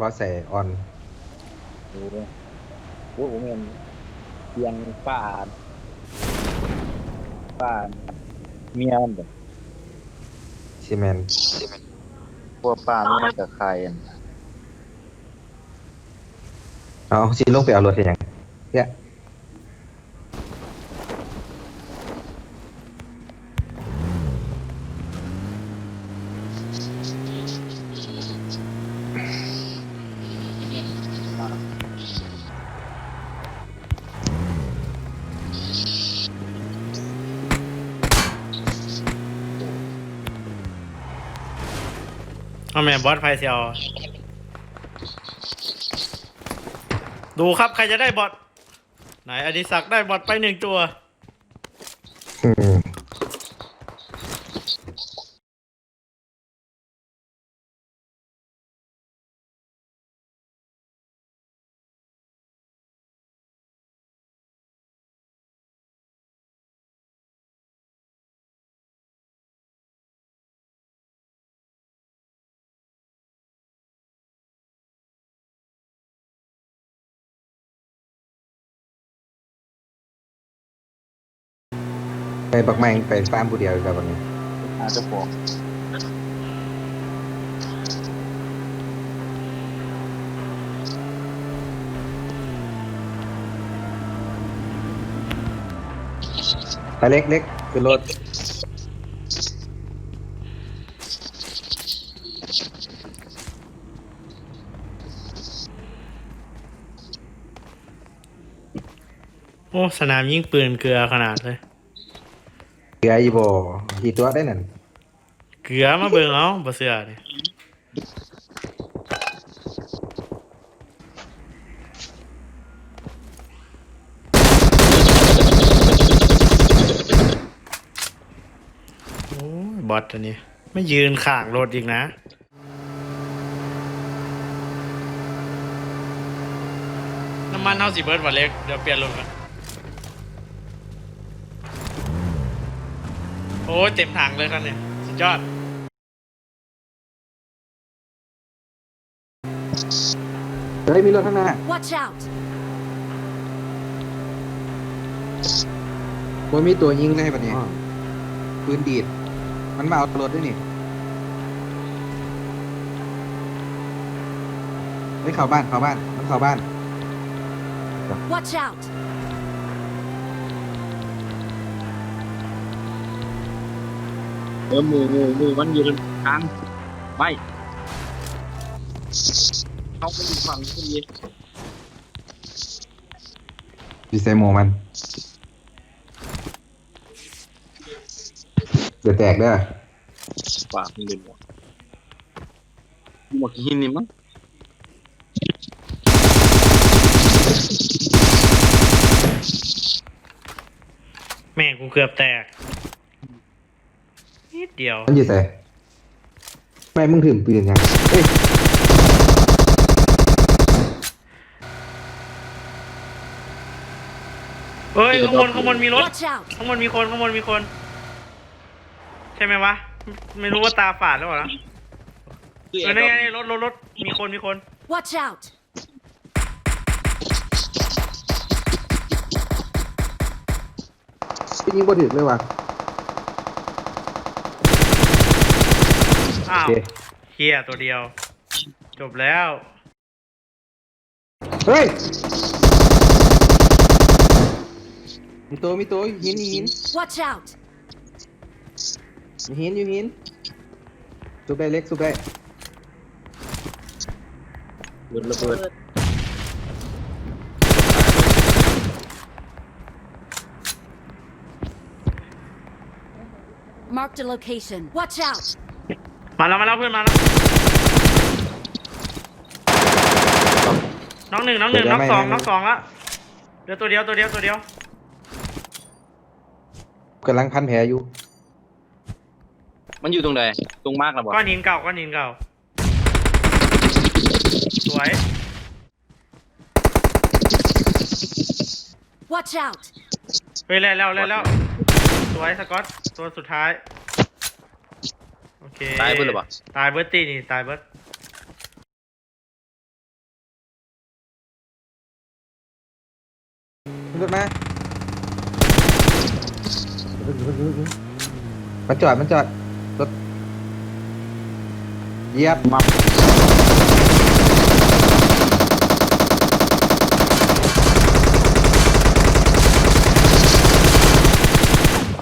บอสใส่ออนโอ้โหโอ้โหผมเห็นเตียงป้าป้าเมียมันแบบซีเมนพวกป้ามันมากับใครอันเอาซีลงไปเอารถเห็นยังเนี่ย มาแม่บอสไฟเซียวดูครับใครจะได้บอสไหนอดิศักดิ์ได้บอสไปหนึ่งตัว ไปบักแมงไปฟาร์มผู้เดียวอีกแล้ววันนี้หาเจ้าของไปเล็กเล็กคือรถโอ้ สนามยิงปืนเกลือขนาดเลย เกืออีโบกี่ตัวได้นั่นเกลือมาเบิ่งเอาบ่เสือนี่โอ้ยบอทอันนี้ไม่ยืนข้างรถอีกนะ น้ำมันเอาสิเบิร์ดวันเล็ก เดี๋ยวเปลี่ยนรถกัน โอ้ยเต็มถังเลยครับเนี่ยสุดยอด เฮ้ยมีรถข้างหน้า Watch out! ว่ามีตัวยิงเลยปะเนี่ยปืนดีด มันมาเอารถด้วยนี่เฮ้ยเข้าบ้านเข้าบ้าน มันเข้าบ้าน Watch out! เออหมูหมูหมูมันยืนกลางไม่เขาไปอยู่ฝั่งนี้ดีไซโมมันเดี๋ยวแตกเด้อปากมันเป็นหัวหมวกหินนี่มั้งแม่งกูเกือบแตก นิดเดียวมันอยู่ใส่ไม่มึงถือปืนยังเฮ้ยเฮ้ยข้างบนข้างบนมีรถ Watch out! ข้างบนมีคนข้างบนมีคน ใช่ไหมวะ ไม่รู้ว่าตาฝาดหรือเปล่านะคือเอแออร์นี่ดรไงอปนี่รถรถรถมีคนมีคน Watch out! พี่ยิงบ่ถึกเลยว่ะ อ้าวโอเคเฮียตัวเดียว จบแล้ว เฮ้ย มีตัวมีตัวหินหิน Watch out! มีหินอยู่หินสุบได้เล็กสุบได้เบิดระเบิด Marked a location. Watch out! มาแล้วมาแล้วเพื่อนมาแล้วน้องหนึ่งน้องหนึ่งน้องสองน้องสองละเดี๋ยวตัวเดียวตัวเดียวตัวเดียวกำลังพันแผลอยู่มันอยู่ตรงไหนตรงมากนะบอก้อนหินเก่าก้อนหินเก่าสวย Watch out! เฮ้ยแล้วแล้วแล้วแล้วสวยสกอตตัวสุดท้ายโอเตายเบิดหรือเปล่าตายเบิร์ดตีนี่ตายเบิร์ดรถมามันจอดมันจอดรถเยียบมา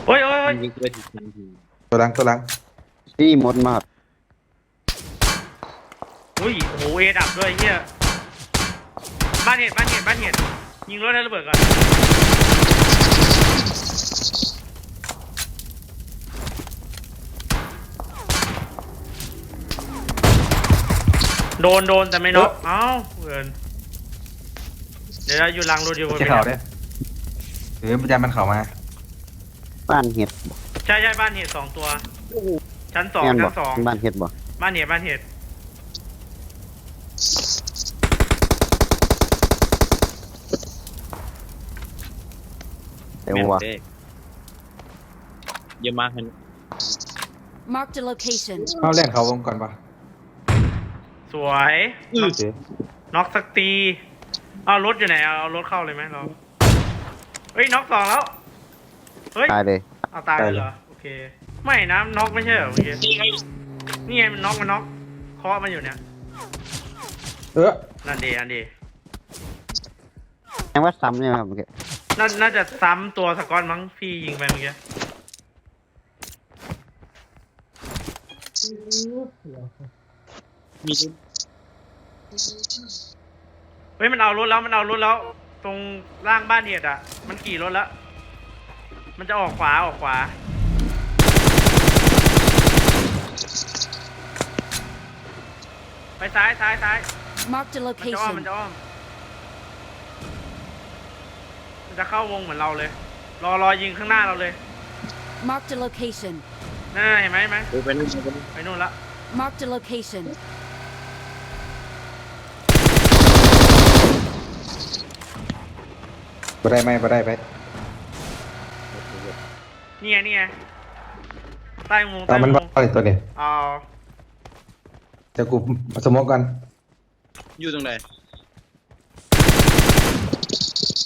โอ้ยโอ้ยโอ้ยยิงตัวลังตัวลัง ที่หมดมากอุ้ยโอ้โหเอดับด้วยเฮียบ้านเห็ดบ้านเห็ดบ้านเห็ดยิงรถให้ระเบิดก่อนโดนโดนแต่ไม่น็อกเอ้าเกินเดี๋ยวเราอยู่หลังรถอยู่บนจะเข่าได้หรือมันจะมันเข่ามา บ้านเห็ดใช่ใช่บ้านเห็ดสองตัว ชั้นสองแม่นบ่ชั้นสองบ้านเห็ดบ่บ้านเห็ดบ้านเห็ดแต่ว่าเยอะมากเลย Marked a location. เข้าแรงเขาวงก่อนปะสวยน็อกน็อกสักตีเอารถอยู่ไหนเอาเอารถเข้าเลยไหมเราเฮ้ยน็อกสองแล้วเฮ้ยตายเลยเอาตายเลยเหรอโอเค ไม่นะน็อกไม่ใช่เหรอเมื่อกี้นี่ไงมันน็อกมันน็อกเคาะมันอยู่เนี่ยเออนั่นดีอันดีแปลว่าซ้ำใช่ไหมครับเมื่อกี้น่าน่าจะซ้ำตัวสกอตมั้งพี่ยิงไปเมื่อกี้เฮ้ยมันเอารถแล้วมันเอารถแล้ว ตรงล่างบ้านเห็ดอะ มันขี่รถแล้ว มันจะออกขวาออกขวา ไปซ้ายซ้ายซ้าย Marked a มันจะอ้อมมัน location. จะอ้อม มันจะเข้าวงเหมือนเราเลย รอรอยิงข้างหน้าเราเลย Marked a location. นั่นๆเห็นไหมเห็นไหมโอ้ไปนู่นไปนู่นไปนู่นละ Marked a location. บ่ได้ไหมบ่ได้ไปนี่ไงนี่ไง ใต้มุงเอาใต้มันมุว่างเลยตัวนี้เอาเดี๋ยวกูสมมติกันอยู่ตรงไหน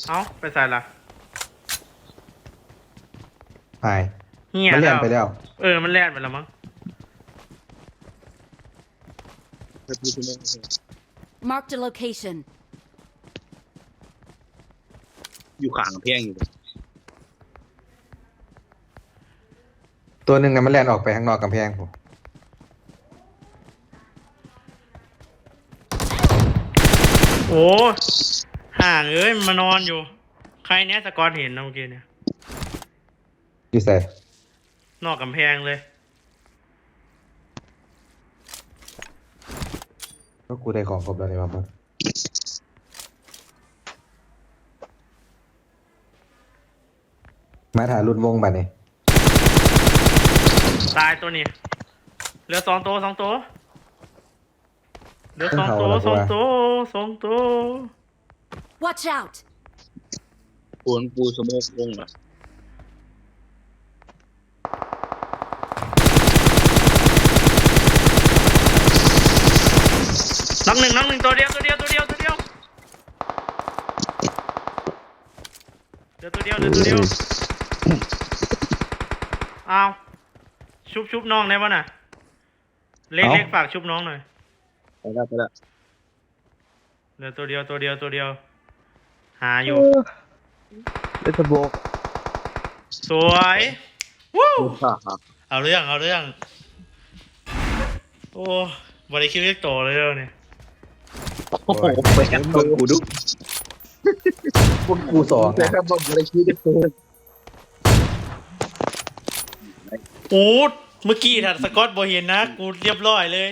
เอาไปใส่ละหายเฮียมันเลี่ยนไปแล้วแล้วเออมันแล่นไปแล้วมั้ง ไปพูดที่นั่น Marked a location. อยู่ข้างเพียงอยู่ ตัวหนึ่งน่ะมันแล่นออกไปข้างนอกกำแพงผมโอ้ห่างเอ้ยมันมานอนอยู่ ใครเนี้ยสกอตเห็นนะเมื่อกี้เนี่ย อยู่ใส่นอกกำแพงเลย ก็กูได้ของครบแล้วนี่ว่ามันมาถ่ายรุ่นวงบัดนี้ ตายตัวนี้ เหลือสองตัวสองตัวเหลือสองตัวสองตัวสองตัว Watch out! ปูนปูสโมกลงอะนักหนึ่งนักหนึ่งตัวเดียวตัวเดียวตัวเดียวตัวเดียวเหลือตัวเดียวเหลือตัวเดียวอ้าว ชุบชุบน้องได้ปะน่ะ เล็กเล็กฝากชุบน้องหน่อย ไปแล้วไปแล้วเหลือตัวเดียวตัวเดียวตัวเดียว หาอยู่ เลสโบกสวยวู้ฮ่าฮ่าเอาเรื่องเอาเรื่อง โอ้บริคิวเรียกโตเลยเรื่องเนี่ยโอ้โหไปกันตัวกูดุพวกกูสองแต่ถ้าบอกอะไรคิดได้ตัว โอ้เมื่อกี้ถัดสกอตบอเห็นนะ กูเรียบร้อยเลย